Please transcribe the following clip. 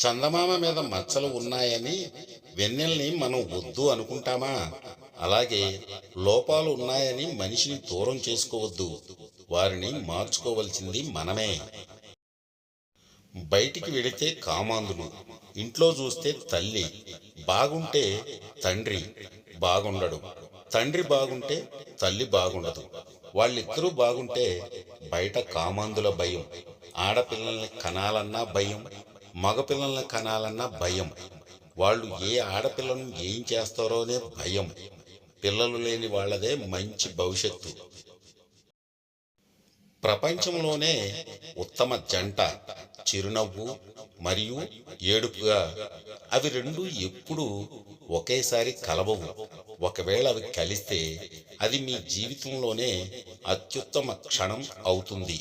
చందమామ మీద మచ్చలు ఉన్నాయని వెన్నెల్ని మనం వద్దు అనుకుంటామా? అలాగే లోపాలు ఉన్నాయని మనిషిని దూరం చేసుకోవద్దు. వారిని మార్చుకోవలసింది మనమే. బయటికి వెళితే కామాంధులు ఇంట్లో చూస్తే తల్లి బాగుంటే తండ్రి బాగుండడు. తండ్రి బాగుంటే తల్లి బాగుండదు. వాళ్ళిద్దరూ బాగుంటే బయట కామాంధుల భయం ఆడపిల్లల్ని కనాలన్నా భయం మగపిల్లల్ని కనాలన్నా భయం. వాళ్ళు ఏ ఆడపిల్లను ఏం చేస్తారోనే భయం. పిల్లలు లేని వాళ్ళదే మంచి భవిష్యత్తు. ప్రపంచంలోనే ఉత్తమ జంట చిరునవ్వు మరియు ఏడుపుగా అవి రెండు ఎప్పుడూ ఒకేసారి కలవవు. ఒకవేళ అవి కలిస్తే అది మీ జీవితంలోనే అత్యుత్తమ క్షణం అవుతుంది.